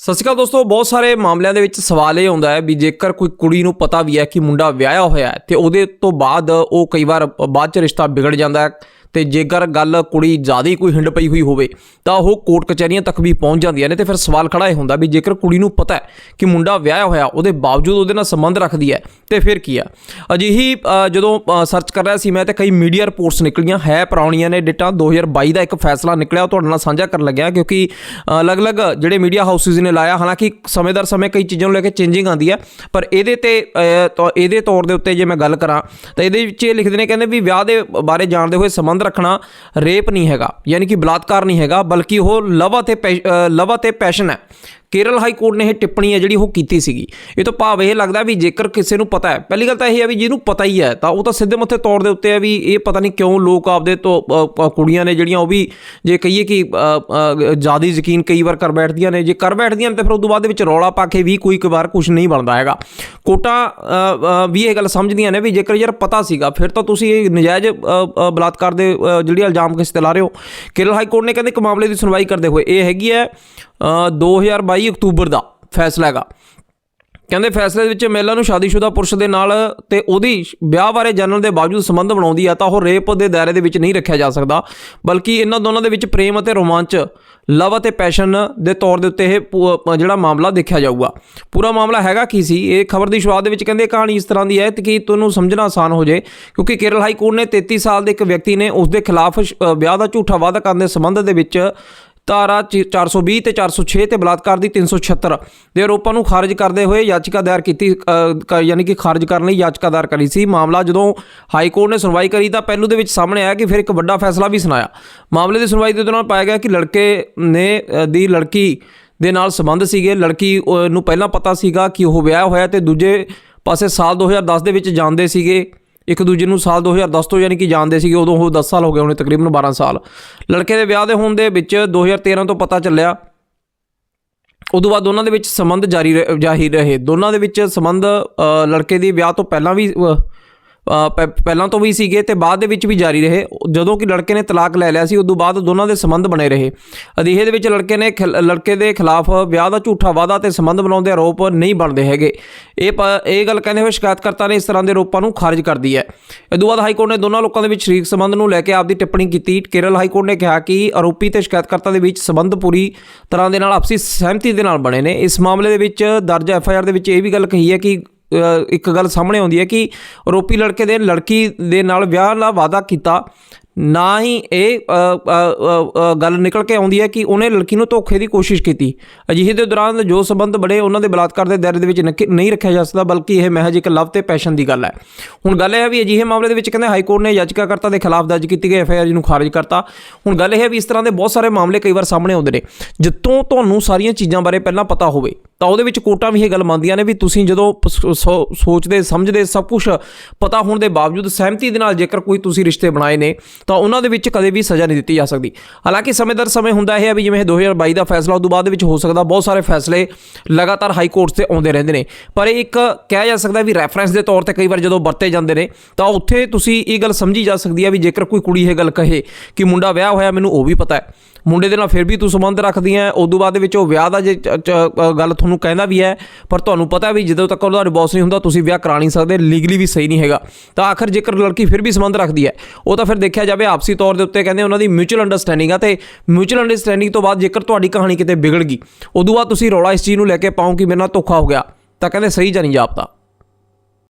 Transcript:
ਸਤਿ ਸ਼੍ਰੀ ਅਕਾਲ ਦੋਸਤੋ, ਬਹੁਤ ਸਾਰੇ ਮਾਮਲਿਆਂ ਦੇ ਵਿੱਚ ਸਵਾਲ ਇਹ ਆਉਂਦਾ ਹੈ ਵੀ ਜੇਕਰ ਕੋਈ ਕੁੜੀ ਨੂੰ ਪਤਾ ਵੀ ਹੈ ਕਿ ਮੁੰਡਾ ਵਿਆਹਿਆ ਹੋਇਆ ਹੈ ਤੇ ਉਹਦੇ ਤੋਂ ਬਾਅਦ ਉਹ ਕਈ ਵਾਰ ਬਾਅਦ ਚ ਰਿਸ਼ਤਾ ਵਿਗੜ ਜਾਂਦਾ ਹੈ। ਤੇ ਜੇਕਰ ਗੱਲ ਕੁੜੀ ਜ਼ਿਆਦਾ ਕੋਈ ਹਿੰਡ ਪਈ ਹੋਈ ਹੋਵੇ ਤਾਂ ਉਹ ਕੋਰਟ ਕਚਹਿਰੀਆਂ ਤੱਕ ਵੀ ਪਹੁੰਚ ਜਾਂਦੀਆਂ ਨੇ ਤੇ ਫਿਰ ਸਵਾਲ ਖੜਾ ਇਹ ਹੁੰਦਾ ਵੀ ਜੇਕਰ ਕੁੜੀ ਨੂੰ ਪਤਾ ਹੈ ਕਿ ਮੁੰਡਾ ਵਿਆਹਿਆ ਹੋਇਆ ਉਹਦੇ ਬਾਵਜੂਦ ਉਹਦੇ ਨਾਲ ਸੰਬੰਧ ਰੱਖਦੀ ਹੈ ਤੇ ਫਿਰ ਕੀ ਆ? ਅਜਿਹੀ ਜਦੋਂ ਸਰਚ ਕਰ ਰਿਹਾ ਸੀ ਮੈਂ ਤੇ ਕਈ ਮੀਡੀਆ ਰਿਪੋਰਟਸ ਨਿਕਲੀਆਂ ਹੈ ਪੁਰਾਣੀਆਂ ਨੇ ਡੇਟਾ 2022 ਦਾ ਇੱਕ ਫੈਸਲਾ ਨਿਕਲਿਆ ਉਹ ਤੁਹਾਡੇ ਨਾਲ ਸਾਂਝਾ ਕਰਨ ਲੱਗਿਆ ਕਿਉਂਕਿ ਅਲੱਗ-ਅਲੱਗ ਜਿਹੜੇ ਮੀਡੀਆ ਹਾਊਸਿਸ ਨੇ ਲਾਇਆ ਹਾਲਾਂਕਿ ਸਮੇਂ ਦਰ ਸਮੇਂ ਕਈ ਚੀਜ਼ਾਂ ਨੂੰ ਲੈ ਕੇ ਚੇਂਜਿੰਗ ਆਉਂਦੀ ਹੈ ਪਰ ਇਹਦੇ ਤੇ ਅ, ਇਹਦੇ ਤੌਰ ਦੇ ਉੱਤੇ ਜੇ ਮੈਂ ਗੱਲ ਕਰਾਂ ਤਾਂ ਇਹਦੇ ਵਿੱਚ ਇਹ ਲਿਖਦੇ ਨੇ ਕਹਿੰਦੇ ਵੀ ਵਿਆਹ ਦੇ ਬਾਰੇ ਜਾਣਦੇ ਹੋਏ ਸੰਬੰਧ ਰੱਖਣਾ ਰੇਪ ਨਹੀਂ ਹੈਗਾ ਯਾਨੀ ਕਿ ਬਲਾਤਕਾਰ ਨਹੀਂ ਹੈਗਾ ਬਲਕਿ ਉਹ ਲਵ ਅਤੇ ਪੈ- ਅ, ਲਵ ਅਤੇ ਪੈਸ਼ਨ ਹੈ। ਕੇਰਲ ਹਾਈ ਕੋਰਟ ਨੇ ਇਹ ਟਿੱਪਣੀ ਹੈ ਜਿਹੜੀ ਉਹ ਕੀਤੀ ਸੀਗੀ। ਇਹ ਤੋਂ ਭਾਵ ਇਹ ਲੱਗਦਾ ਵੀ ਜੇਕਰ ਕਿਸੇ ਨੂੰ ਪਤਾ ਹੈ, ਪਹਿਲੀ ਗੱਲ ਤਾਂ ਇਹ ਹੈ ਵੀ ਜਿਹਨੂੰ ਪਤਾ ਹੀ ਹੈ, ਤਾਂ ਉਹ ਤਾਂ ਸਿੱਧੇ ਮੱਥੇ ਤੌਰ ਦੇ ਉੱਤੇ ਹੈ ਵੀ ਇਹ ਪਤਾ ਨਹੀਂ ਕਿਉਂ ਲੋਕ ਆਪਦੇ ਤੋਂ ਕੁੜੀਆਂ ਨੇ ਜਿਹੜੀਆਂ ਉਹ ਵੀ ਜੇ ਕਹੀਏ ਕਿ ਜ਼ਿਆਦਾ ਯਕੀਨ ਕਈ ਵਾਰ ਕਰ ਬੈਠਦੀਆਂ ਨੇ, ਜੇ ਕਰ ਬੈਠਦੀਆਂ ਨੇ ਤਾਂ ਫਿਰ ਉਸ ਤੋਂ ਬਾਅਦ ਦੇ ਵਿੱਚ ਰੌਲਾ ਪਾ ਕੇ ਵੀ ਕੋਈ ਇੱਕ ਵਾਰ ਕੁਝ ਨਹੀਂ ਬਣਦਾ ਹੈਗਾ। ਕੋਟਾ ਵੀ ਇਹ ਗੱਲ ਸਮਝਦੀਆਂ ਨੇ ਵੀ ਜੇਕਰ ਯਾਰ ਪਤਾ ਸੀਗਾ, ਫਿਰ ਤਾਂ ਤੁਸੀਂ ਇਹ ਨਜਾਇਜ਼ ਬਲਾਤਕਾਰ ਦੇ ਜਿਹੜੀ ਇਲਜ਼ਾਮ ਕਿਸ ਤੇ ਲਾ ਰਹੇ ਹੋ। ਕੇਰਲ ਹਾਈ ਕੋਰਟ ਨੇ ਕਹਿੰਦੇ ਇੱਕ ਮਾਮਲੇ ਦੀ ਸੁਣਵਾਈ ਕਰਦੇ ਹੋਏ ਇਹ ਹੈਗੀ ਹੈ 2022 27 ਅਕਤੂਬਰ ਦਾ ਫੈਸਲਾ ਹੈਗਾ। ਕਹਿੰਦੇ ਫੈਸਲੇ ਦੇ ਵਿੱਚ ਮਹਿਲਾ ਨੂੰ ਸ਼ਾਦੀशुदा ਪੁਰਸ਼ ਦੇ ਨਾਲ ਤੇ ਉਹਦੀ ਵਿਆਹ ਬਾਰੇ ਜਨਮ ਦੇ ਬਾਵਜੂਦ ਸੰਬੰਧ ਬਣਾਉਂਦੀ ਆ ਤਾਂ ਉਹ ਰੇਪ ਦੇ ਦਾਇਰੇ ਦੇ ਵਿੱਚ ਨਹੀਂ ਰੱਖਿਆ ਜਾ ਸਕਦਾ, ਬਲਕਿ ਇਹਨਾਂ ਦੋਨਾਂ ਦੇ ਵਿੱਚ ਪ੍ਰੇਮ ਅਤੇ ਰੋਮਾਂਚ, ਲਵ ਅਤੇ ਪੈਸ਼ਨ ਦੇ ਤੌਰ ਦੇ ਉੱਤੇ ਇਹ ਜਿਹੜਾ ਮਾਮਲਾ ਦੇਖਿਆ ਜਾਊਗਾ। ਪੂਰਾ ਮਾਮਲਾ ਹੈਗਾ ਕੀ ਸੀ? ਇਹ ਖਬਰ ਦੀ ਸ਼ੁਰੂਆਤ ਦੇ ਵਿੱਚ ਕਹਿੰਦੇ ਕਹਾਣੀ ਇਸ ਤਰ੍ਹਾਂ ਦੀ ਹੈ ਕਿ ਤੁਹਾਨੂੰ ਸਮਝਣਾ ਆਸਾਨ ਹੋ ਜਾਏ ਕਿਉਂਕਿ ਕੇਰਲ ਹਾਈ ਕੋਰਟ ਨੇ 33 ਸਾਲ ਦੇ ਇੱਕ ਵਿਅਕਤੀ ਨੇ ਉਸ ਦੇ ਖਿਲਾਫ ਵਿਆਹ ਦਾ ਝੂਠਾ ਵਾਅਦਾ ਕਰਨ ਦੇ ਸੰਬੰਧ ਦੇ ਵਿੱਚ ਧਾਰਾ ਚ- 420 ਤੇ 406 ਤੇ ਬਲਾਤਕਾਰ ਦੀ 376 ਦੇ ਆਰੋਪਾਂ ਨੂੰ ਖਾਰਜ ਕਰਦੇ ਹੋਏ ਯਾਚਿਕਾ ਦਾਇਰ ਕੀਤੀ ਯਾਨੀ ਕਿ ਖਾਰਜ ਕਰਨ ਲਈ ਯਾਚਿਕਾ ਦਾਇਰ ਕਰੀ ਸੀ। ਮਾਮਲਾ ਜਦੋਂ ਹਾਈ ਕੋਰਟ ਨੇ ਸੁਣਵਾਈ ਕਰੀ ਤਾਂ ਪਹਿਲੂ ਦੇ ਵਿੱਚ ਸਾਹਮਣੇ ਆਇਆ ਕਿ ਫਿਰ ਇੱਕ ਵੱਡਾ ਫੈਸਲਾ ਵੀ ਸੁਣਾਇਆ। ਮਾਮਲੇ ਦੀ ਸੁਣਵਾਈ ਦੇ ਦੌਰਾਨ ਪਾਇਆ ਗਿਆ ਕਿ ਲੜਕੇ ਨੇ ਦੀ ਲੜਕੀ ਦੇ ਨਾਲ ਸੰਬੰਧ ਸੀਗੇ। ਲੜਕੀ ਨੂੰ ਪਹਿਲਾਂ ਪਤਾ ਸੀਗਾ ਕਿ ਉਹ ਵਿਆਹ ਹੋਇਆ ਤੇ ਦੂਜੇ ਪਾਸੇ ਸਾਲ 2010 ਦੇ ਵਿੱਚ ਜਾਂਦੇ ਸੀਗੇ। ਇੱਕ ਦੂਜੇ ਨੂੰ ਸਾਲ 2010 ਤੋਂ ਯਾਨੀ ਕਿ ਜਾਣਦੇ ਸੀਗੇ, ਉਦੋਂ ਉਹ 10 ਸਾਲ ਹੋ ਗਏ ਹੋਣੇ, ਤਕਰੀਬਨ 12 ਸਾਲ। ਲੜਕੇ ਦੇ ਵਿਆਹ ਦੇ ਹੋਣ ਦੇ ਵਿੱਚ 2013 ਤੋਂ ਪਤਾ ਚੱਲਿਆ, ਉਦੋਂ ਬਾਅਦ ਦੋਨਾਂ ਦੇ ਵਿੱਚ ਸੰਬੰਧ ਜਾਰੀ ਰਹੇ- ਜਾਰੀ ਰਹੇ। ਦੋਨਾਂ ਦੇ ਵਿੱਚ ਸੰਬੰਧ ਲੜਕੇ ਦੀ ਵਿਆਹ ਤੋਂ ਪਹਿਲਾਂ ਵੀ ਪਹਿਲਾਂ ਤੋਂ ਵੀ ਸੀਗੇ ਤੇ ਬਾਅਦ ਦੇ ਵਿੱਚ ਵੀ ਜਾਰੀ ਰਹੇ। ਜਦੋਂ ਕਿ ਲੜਕੇ ਨੇ ਤਲਾਕ ਲੈ ਲਿਆ ਸੀ, ਉਦੋਂ ਬਾਅਦ ਦੋਨਾਂ ਦੇ ਸੰਬੰਧ ਬਣੇ ਰਹੇ। ਅਧੀਏ ਦੇ ਵਿੱਚ ਲੜਕੇ ਨੇ ਖਿਲ- ਲੜਕੇ ਦੇ ਖਿਲਾਫ ਵਿਆਹ ਦਾ ਝੂਠਾ ਵਾਅਦਾ ਤੇ ਸੰਬੰਧ ਬਣਾਉਣ ਦੇ ਆਰੋਪ ਨਹੀਂ ਬਣਦੇ ਹੈਗੇ। ਇਹ ਪ- ਇਹ ਗੱਲ ਕਹਿੰਦੇ ਹੋਏ ਸ਼ਿਕਾਇਤਕਰਤਾ ਨੇ ਇਸ ਤਰ੍ਹਾਂ ਦੇ ਆਰੋਪਾਂ ਨੂੰ ਖਾਰਜ ਕਰਦੀ ਹੈ। ਇਹ ਤੋਂ ਬਾਅਦ ਹਾਈ ਕੋਰਟ ਨੇ ਦੋਨਾਂ ਲੋਕਾਂ ਦੇ ਵਿੱਚ ਸ਼ਰੀਕ ਸੰਬੰਧ ਨੂੰ ਲੈ ਕੇ ਆਪਦੀ ਟਿੱਪਣੀ ਕੀਤੀ। ਕੇਰਲ ਹਾਈ ਕੋਰਟ ਨੇ ਕਿਹਾ ਕਿ ਆਰੋਪੀ ਤੇ ਸ਼ਿਕਾਇਤਕਰਤਾ ਦੇ ਵਿੱਚ ਸੰਬੰਧ ਪੂਰੀ ਤਰ੍ਹਾਂ ਦੇ ਨਾਲ ਆਪਸੀ ਸਹਿਮਤੀ ਦੇ ਨਾਲ ਬਣੇ ਨੇ। ਇਸ ਮਾਮਲੇ ਦੇ ਵਿੱਚ ਦਰਜ ਐਫ ਆਈ ਆਰ ਦੇ ਵਿੱਚ ਇਹ ਵੀ ਗੱਲ ਕਹੀ ਹੈ ਕਿ ਇੱਕ ਗੱਲ ਸਾਹਮਣੇ ਆਉਂਦੀ ਹੈ ਕਿ ਆਰੋਪੀ ਲੜਕੇ ਦੇ ਲੜਕੀ ਦੇ ਨਾਲ ਵਿਆਹ ਦਾ ਵਾਅਦਾ ਕੀਤਾ ਨਾ ਹੀ ਇਹ ਗੱਲ ਨਿਕਲ ਕੇ ਆਉਂਦੀ ਹੈ ਕਿ ਉਹਨੇ ਲੜਕੀ ਨੂੰ ਧੋਖੇ ਦੀ ਕੋਸ਼ਿਸ਼ ਕੀਤੀ। ਅਜਿਹੇ ਦੇ ਦੌਰਾਨ ਜੋ ਸੰਬੰਧ ਬੜੇ ਉਹਨਾਂ ਦੇ ਬਲਾਤਕਾਰ ਦੇ ਦਾਇਰੇ ਦੇ ਵਿੱਚ ਨਕ- ਨਹੀਂ ਰੱਖਿਆ ਜਾ ਸਕਦਾ, ਬਲਕਿ ਇਹ ਮਹਿਜ ਇੱਕ ਲਵ ਤੇ ਪੈਸ਼ਨ ਦੀ ਗੱਲ ਹੈ। ਹੁਣ ਗੱਲ ਇਹ ਹੈ ਵੀ ਅਜਿਹੇ ਮਾਮਲੇ ਦੇ ਵਿੱਚ ਕਹਿੰਦੇ ਹਾਈ ਕੋਰਟ ਨੇ ਯਾਚਕਾਕਰਤਾ ਦੇ ਖਿਲਾਫ ਦਰਜ ਕੀਤੀ ਗਈ, ਐਫ ਆਈ ਆਰ ਨੂੰ ਖਾਰਜ ਕਰਤਾ। ਹੁਣ ਗੱਲ ਇਹ ਹੈ ਵੀ ਇਸ ਤਰ੍ਹਾਂ ਦੇ ਬਹੁਤ ਸਾਰੇ ਮਾਮਲੇ ਕਈ ਵਾਰ ਸਾਹਮਣੇ ਆਉਂਦੇ ਨੇ। ਜਿੱਤੋਂ ਤੁਹਾਨੂੰ ਸਾਰੀਆਂ ਚੀਜ਼ਾਂ ਬਾਰੇ ਪਹਿਲਾਂ ਪਤਾ ਹੋਵੇ, ਤਾਂ ਉਹਦੇ ਵਿੱਚ ਕੋਰਟਾਂ ਵੀ ਇਹ ਗੱਲ ਮੰਨਦੀਆਂ ਨੇ ਵੀ ਤੁਸੀਂ ਜਦੋਂ ਪ- ਸੋ- ਸੋਚਦੇ, ਸਮਝਦੇ ਸਭ ਕੁਝ ਪਤਾ ਹੋਣ ਦੇ ਬਾਵਜੂਦ ਸਹਿਮਤੀ ਦੇ ਨਾਲ ਜੇਕਰ ਕੋਈ ਤੁਸੀਂ ਰਿਸ਼ਤੇ ਬਣਾਏ ਨੇ ਤਾਂ ਉਹਨਾਂ ਦੇ ਵਿੱਚ ਕਦੇ ਵੀ ਸਜ਼ਾ ਨਹੀਂ ਦਿੱਤੀ ਜਾ ਸਕਦੀ। ਹਾਲਾਂਕਿ ਸਮੇਂ ਦਰ ਸਮੇਂ ਹੁੰਦਾ ਇਹ ਹੈ ਵੀ ਜਿਵੇਂ ਇਹ 2022 ਦਾ ਫੈਸਲਾ ਉਸ ਤੋਂ ਬਾਅਦ ਵਿੱਚ ਹੋ ਸਕਦਾ ਬਹੁਤ ਸਾਰੇ ਫੈਸਲੇ ਲਗਾਤਾਰ ਹਾਈ ਕੋਰਟਸ ਤੇ ਆਉਂਦੇ ਰਹਿੰਦੇ ਨੇ। ਪਰ ਇਹ ਇੱਕ ਕਿਹਾ ਜਾ ਸਕਦਾ ਵੀ ਰੈਫਰੈਂਸ ਦੇ ਤੌਰ ਤੇ ਕਈ ਵਾਰ ਜਦੋਂ ਵਰਤੇ ਜਾਂਦੇ ਨੇ, ਤਾਂ ਉੱਥੇ ਤੁਸੀਂ ਇਹ ਗੱਲ ਸਮਝੀ ਜਾ ਸਕਦੀ ਹੈ ਵੀ ਜੇਕਰ ਕੋਈ ਕੁੜੀ ਇਹ ਗੱਲ ਕਹੇ ਕਿ ਮੁੰਡਾ ਵਿਆਹ ਹੋਇਆ, ਮੈਨੂੰ ਉਹ ਵੀ ਪਤਾ ਹੈ। ਮੁੰਡੇ ਦੇ ਨਾਲ ਫਿਰ ਵੀ ਤੂੰ ਸੰਬੰਧ ਰੱਖਦੀ ਹੈ ਉਦੋਂ ਬਾਅਦ ਦੇ ਵਿੱਚ ਉਹ ਵਿਆਹ ਦਾ ਜੇ ਚ- ਗੱਲ ਤੁਹਾਨੂੰ ਕਹਿੰਦਾ ਵੀ ਹੈ, ਪਰ ਤੁਹਾਨੂੰ ਪਤਾ ਵੀ ਜਦੋਂ ਤੱਕ ਉਹਦਾ ਡਿਵੋਰਸ ਨਹੀਂ ਹੁੰਦਾ, ਤੁਸੀਂ ਵਿਆਹ ਕਰਾ ਨਹੀਂ ਸਕਦੇ ਲੀਗਲੀ ਵੀ ਸਹੀ ਨਹੀਂ ਹੈਗਾ। ਤਾਂ ਆਖਰ ਜੇਕਰ ਲੜਕੀ ਫਿਰ ਵੀ ਸੰਬੰਧ ਰੱਖਦੀ ਹੈ, ਉਹ ਤਾਂ ਫਿਰ ਦੇਖਿਆ ਜਾਵੇ ਆਪਸੀ ਤੌਰ ਦੇ ਉੱਤੇ ਕਹਿੰਦੇ ਉਹਨਾਂ ਦੀ ਮਿਊਚੁਅਲ ਅੰਡਰਸਟੈਂਡਿੰਗ ਆ, ਤੇ ਮਿਊਚੁਅਲ ਅੰਡਰਸਟੈਂਡਿੰਗ ਤੋਂ ਬਾਅਦ ਜੇਕਰ ਤੁਹਾਡੀ ਕਹਾਣੀ ਕਿਤੇ ਵਿਗੜ ਗਈ, ਉਦੋਂ ਬਾਅਦ ਤੁਸੀਂ ਰੌਲਾ ਇਸ ਚੀਜ਼ ਨੂੰ ਲੈ ਕੇ ਪਾਓ ਕਿ ਮੇਰੇ ਨਾਲ ਧੋਖਾ ਹੋ ਗਿਆ, ਤਾਂ ਕਹਿੰਦੇ ਸਹੀ ਜਾਂ ਨਹੀਂ ਜਾਪਦਾ।